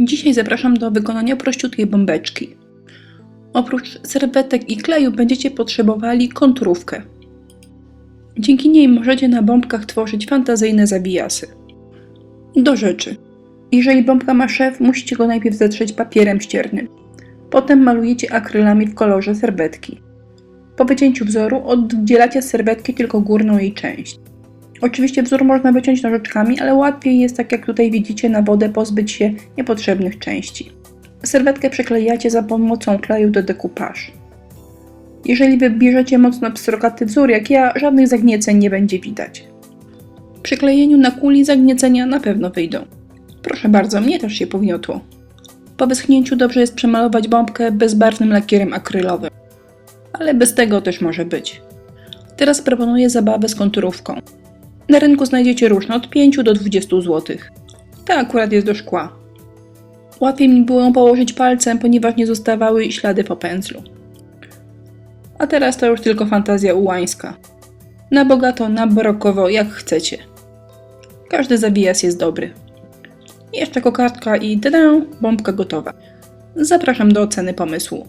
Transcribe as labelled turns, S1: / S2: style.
S1: Dzisiaj zapraszam do wykonania prościutkiej bombeczki. Oprócz serwetek i kleju będziecie potrzebowali konturówkę. Dzięki niej możecie na bombkach tworzyć fantazyjne zabijasy. Do rzeczy. Jeżeli bombka ma szef, musicie go najpierw zetrzeć papierem ściernym. Potem malujecie akrylami w kolorze serwetki. Po wycięciu wzoru oddzielacie serwetki tylko górną jej część. Oczywiście wzór można wyciąć nożyczkami, ale łatwiej jest, tak jak tutaj widzicie, na wodę pozbyć się niepotrzebnych części. Serwetkę przyklejacie za pomocą kleju do decoupage. Jeżeli wybierzecie mocno pstrokaty wzór jak ja, żadnych zagnieceń nie będzie widać. Przy klejeniu na kuli zagniecenia na pewno wyjdą. Proszę bardzo, mnie też się pogniotło. Po wyschnięciu dobrze jest przemalować bombkę bezbarwnym lakierem akrylowym. Ale bez tego też może być. Teraz proponuję zabawę z konturówką. Na rynku znajdziecie różne od 5 do 20 zł. Ta akurat jest do szkła. Łatwiej mi było ją położyć palcem, ponieważ nie zostawały ślady po pędzlu. A teraz to już tylko fantazja ułańska. Na bogato, na barokowo, jak chcecie. Każdy zabijas jest dobry. Jeszcze kokardka i tada, bombka gotowa. Zapraszam do oceny pomysłu.